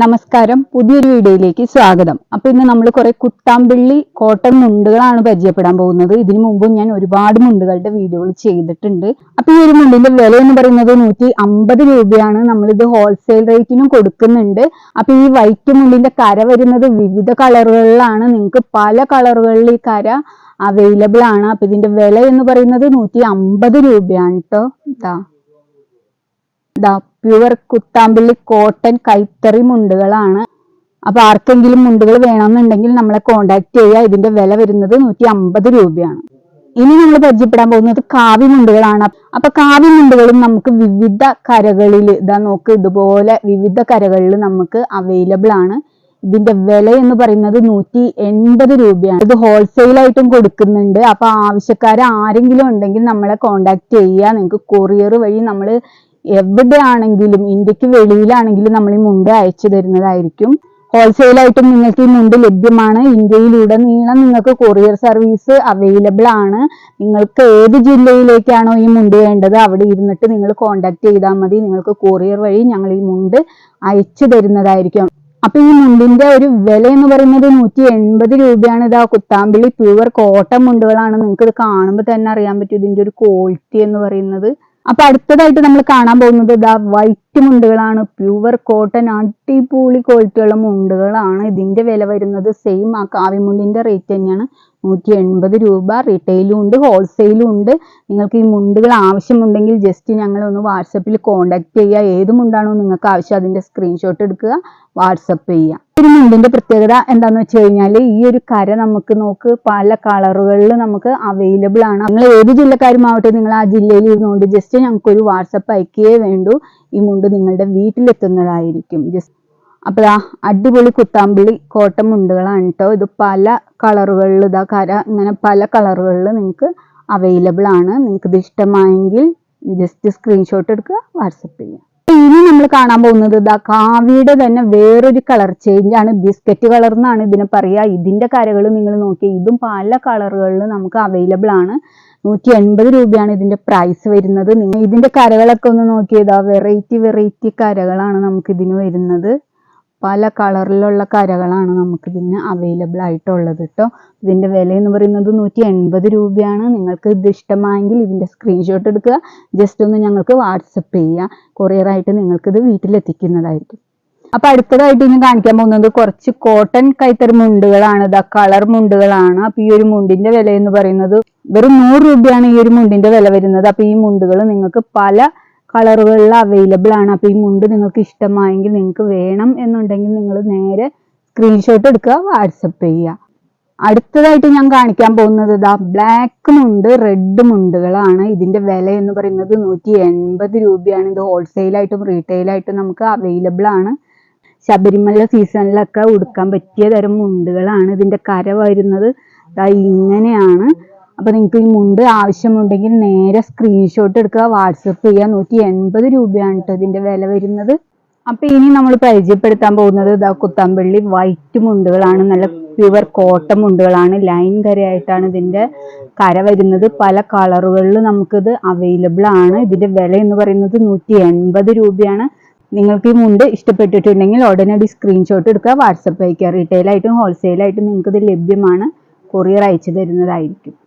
നമസ്കാരം. പുതിയൊരു വീഡിയോയിലേക്ക് സ്വാഗതം. അപ്പൊ ഇന്ന് നമ്മൾ കുറെ കുട്ടാമ്പിള്ളി കോട്ടൺ മുണ്ടുകളാണ് പരിചയപ്പെടാൻ പോകുന്നത്. ഇതിനു മുമ്പും ഞാൻ ഒരുപാട് മുണ്ടുകളുടെ വീഡിയോകൾ ചെയ്തിട്ടുണ്ട്. അപ്പൊ ഈ ഒരു മുണ്ടിന്റെ വില എന്ന് പറയുന്നത് നൂറ്റി അമ്പത് രൂപയാണ്. നമ്മളിത് ഹോൾസെയിൽ റേറ്റിനും കൊടുക്കുന്നുണ്ട്. അപ്പൊ ഈ വൈറ്റ് മുണ്ടിന്റെ കര വരുന്നത് വിവിധ കളറുകളിലാണ്. നിങ്ങൾക്ക് പല കളറുകളിൽ ഈ കര അവൈലബിൾ ആണ്. അപ്പൊ ഇതിന്റെ വില എന്ന് പറയുന്നത് നൂറ്റി അമ്പത് രൂപയാണ് കേട്ടോ ദാ. പ്യുവർ കുത്താമ്പള്ളി കോട്ടൺ കൈത്തറി മുണ്ടുകളാണ്. അപ്പൊ ആർക്കെങ്കിലും മുണ്ടുകൾ വേണമെന്നുണ്ടെങ്കിൽ നമ്മളെ കോണ്ടാക്ട് ചെയ്യുക. ഇതിന്റെ വില വരുന്നത് നൂറ്റി അമ്പത് രൂപയാണ്. ഇനി നമ്മൾ പരിചയപ്പെടാൻ പോകുന്നത് കാവി മുണ്ടുകളാണ്. അപ്പൊ കാവി മുണ്ടുകളും നമുക്ക് വിവിധ കരകളിൽ ഇതാ നോക്ക് ഇതുപോലെ വിവിധ കരകളിൽ നമുക്ക് അവൈലബിൾ ആണ്. ഇതിന്റെ വില എന്ന് പറയുന്നത് നൂറ്റി എൺപത് രൂപയാണ്. ഇത് ഹോൾസെയിൽ ആയിട്ടും കൊടുക്കുന്നുണ്ട്. അപ്പൊ ആവശ്യക്കാർ ആരെങ്കിലും ഉണ്ടെങ്കിൽ നമ്മളെ കോണ്ടാക്ട് ചെയ്യുക. നിങ്ങൾക്ക് കൊറിയർ വഴി നമ്മൾ എവിടെയാണെങ്കിലും ഇന്ത്യയ്ക്ക് വെളിയിലാണെങ്കിലും നമ്മൾ ഈ മുണ്ട് അയച്ചു തരുന്നതായിരിക്കും. ഹോൾസെയിൽ ആയിട്ടും നിങ്ങൾക്ക് ഈ മുണ്ട് ലഭ്യമാണ്. ഇന്ത്യയിലുടനീളം നിങ്ങൾക്ക് കൊറിയർ സർവീസ് അവൈലബിൾ ആണ്. നിങ്ങൾക്ക് ഏത് ജില്ലയിലേക്കാണോ ഈ മുണ്ട് വേണ്ടത് അവിടെ ഇരുന്നിട്ട് നിങ്ങൾ കോണ്ടാക്ട് ചെയ്താൽ മതി. നിങ്ങൾക്ക് കൊറിയർ വഴി ഞങ്ങൾ ഈ മുണ്ട് അയച്ചു തരുന്നതായിരിക്കും. അപ്പൊ ഈ മുണ്ടിന്റെ ഒരു വില എന്ന് പറയുന്നത് നൂറ്റി എൺപത് രൂപയാണ്. ഇത് ആ കുത്താമ്പിളി പ്യുവർ കോട്ടൺ മുണ്ടുകളാണ്. നിങ്ങൾക്ക് ഇത് കാണുമ്പോൾ തന്നെ അറിയാൻ പറ്റും ഇതിന്റെ ഒരു ക്വാളിറ്റി എന്ന് പറയുന്നത്. അപ്പൊ അടുത്തതായിട്ട് നമ്മൾ കാണാൻ പോകുന്നത് ഇതാ വൈറ്റ് മുണ്ടുകളാണ്. പ്യുവർ കോട്ടൺ അടിപൊളി ക്വാളിറ്റിയുള്ള മുണ്ടുകളാണ് ഇതിന്റെ വില വരുന്നത്. സെയിം ആ കാവിമുണ്ടിന്റെ റേറ്റ് തന്നെയാണ്. നൂറ്റി എൺപത് രൂപ റീറ്റെയിലും ഉണ്ട് ഹോൾസെയിലും ഉണ്ട്. നിങ്ങൾക്ക് ഈ മുണ്ടുകൾ ആവശ്യമുണ്ടെങ്കിൽ ജസ്റ്റ് ഞങ്ങൾ ഒന്ന് വാട്സപ്പിൽ കോൺടാക്ട് ചെയ്യുക. ഏത് മുണ്ടാണോ നിങ്ങൾക്ക് ആവശ്യം അതിന്റെ സ്ക്രീൻഷോട്ട് എടുക്കുക വാട്സപ്പ് ചെയ്യുക. ഒരു മുണ്ടിന്റെ പ്രത്യേകത എന്താണെന്ന് വെച്ച് കഴിഞ്ഞാൽ ഈ ഒരു കര നമുക്ക് നോക്ക് പല കളറുകളിൽ നമുക്ക് അവൈലബിൾ ആണ്. നിങ്ങൾ ഏത് ജില്ലക്കാരുമാവട്ടെ നിങ്ങൾ ആ ജില്ലയിൽ ഇരുന്നുകൊണ്ട് ജസ്റ്റ് ഞങ്ങൾക്ക് ഒരു വാട്സപ്പ് അയക്കുകയേ വേണ്ടൂ. ഈ മുണ്ട് നിങ്ങളുടെ വീട്ടിലെത്തുന്നതായിരിക്കും. ജസ്റ്റ് അപ്പോൾ ഇതാ അടിപൊളി കുത്താമ്പിളി കോട്ടൺ മുണ്ടുകളാണ് കേട്ടോ ഇത് പല കളറുകളിൽ ഇതാ കര ഇങ്ങനെ പല കളറുകളിൽ നിങ്ങൾക്ക് അവൈലബിൾ ആണ്. നിങ്ങൾക്ക് ഇത് ഇഷ്ടമായെങ്കിൽ ജസ്റ്റ് സ്ക്രീൻഷോട്ട് എടുക്കുക വാട്സപ്പ് ചെയ്യുക. ഇനി നമ്മൾ കാണാൻ പോകുന്നത് ഇതാ കാവിയുടെ തന്നെ വേറൊരു കളർ ചേഞ്ച് ആണ്. ബിസ്ക്കറ്റ് കളർ എന്നാണ് ഇതിനെ പറയുക. ഇതിന്റെ കരകൾ നിങ്ങൾ നോക്കി ഇതും പല കളറുകളിൽ നമുക്ക് അവൈലബിൾ ആണ്. നൂറ്റി എൺപത് രൂപയാണ് ഇതിന്റെ പ്രൈസ് വരുന്നത്. ഇതിന്റെ കരകളൊക്കെ ഒന്ന് നോക്കിയതാ വെറൈറ്റി വെറൈറ്റി കരകളാണ് നമുക്ക് ഇതിന് വരുന്നത്. പല കളറിലുള്ള കരകളാണ് നമുക്ക് ഇതിന് അവൈലബിൾ ആയിട്ടുള്ളത് കേട്ടോ ഇതിന്റെ വില എന്ന് പറയുന്നത് നൂറ്റി എൺപത് രൂപയാണ്. നിങ്ങൾക്ക് ഇത് ഇഷ്ടമായെങ്കിൽ ഇതിന്റെ സ്ക്രീൻഷോട്ട് എടുക്കുക. ജസ്റ്റ് ഒന്ന് ഞങ്ങൾക്ക് വാട്സപ്പ് ചെയ്യുക കൊറിയറായിട്ട് നിങ്ങൾക്ക് ഇത് വീട്ടിലെത്തിക്കുന്നതായിരിക്കും. അപ്പൊ അടുത്തതായിട്ട് ഇനി കാണിക്കാൻ പോകുന്നത് കുറച്ച് കോട്ടൺ കൈത്തറി മുണ്ടുകളാണ്. ഇതാ കളർ മുണ്ടുകളാണ്. അപ്പൊ ഈ ഒരു മുണ്ടിന്റെ വില എന്ന് പറയുന്നത് വെറും നൂറ് രൂപയാണ് ഈ ഒരു മുണ്ടിന്റെ വില വരുന്നത്. അപ്പൊ ഈ മുണ്ടുകൾ നിങ്ങൾക്ക് പല കളറുകളിൽ അവൈലബിൾ ആണ്. അപ്പൊ ഈ മുണ്ട് നിങ്ങൾക്ക് ഇഷ്ടമായെങ്കിൽ നിങ്ങൾക്ക് വേണം എന്നുണ്ടെങ്കിൽ നിങ്ങൾ നേരെ സ്ക്രീൻഷോട്ട് എടുക്കുക വാട്സപ്പ് ചെയ്യുക. അടുത്തതായിട്ട് ഞാൻ കാണിക്കാൻ പോകുന്നത് ഇതാ ബ്ലാക്ക് മുണ്ട് റെഡ് മുണ്ടുകളാണ്. ഇതിന്റെ വില എന്ന് പറയുന്നത് നൂറ്റി എൺപത് രൂപയാണ്. ഇത് ഹോൾസെയിലായിട്ടും റീറ്റെയിലായിട്ടും നമുക്ക് അവൈലബിൾ ആണ്. ശബരിമല സീസണിലൊക്കെ ഉടുക്കാൻ പറ്റിയ തരം മുണ്ടുകളാണ്. ഇതിന്റെ കര വരുന്നത് ഇങ്ങനെയാണ്. അപ്പൊ നിങ്ങൾക്ക് ഈ മുണ്ട് ആവശ്യമുണ്ടെങ്കിൽ നേരെ സ്ക്രീൻഷോട്ട് എടുക്കുക. വാട്സപ്പ് ചെയ്യുക നൂറ്റി എൺപത് രൂപയാണ് കേട്ടോ വില വരുന്നത്. അപ്പൊ ഇനി നമ്മൾ പരിചയപ്പെടുത്താൻ പോകുന്നത് ഇതാ കുത്താമ്പള്ളി വൈറ്റ് മുണ്ടുകളാണ്. നല്ല പ്യുവർ കോട്ടൺ മുണ്ടുകളാണ്. ലൈൻ കരയായിട്ടാണ് ഇതിന്റെ കര വരുന്നത്. പല കളറുകളിൽ നമുക്കിത് അവൈലബിൾ ആണ്. ഇതിന്റെ വില എന്ന് പറയുന്നത് നൂറ്റി എൺപത് രൂപയാണ്. നിങ്ങൾക്ക് ഈ മുണ്ട് ഇഷ്ടപ്പെട്ടിട്ടുണ്ടെങ്കിൽ ഉടനടി സ്ക്രീൻഷോട്ട് എടുക്കുക. വാട്സപ്പ് അയക്കുക റീറ്റെയിൽ ആയിട്ടും ഹോൾസെയിൽ ആയിട്ടും നിങ്ങൾക്ക് ഇത് ലഭ്യമാണ്. കൊറിയർ അയച്ചു തരുന്നതായിരിക്കും.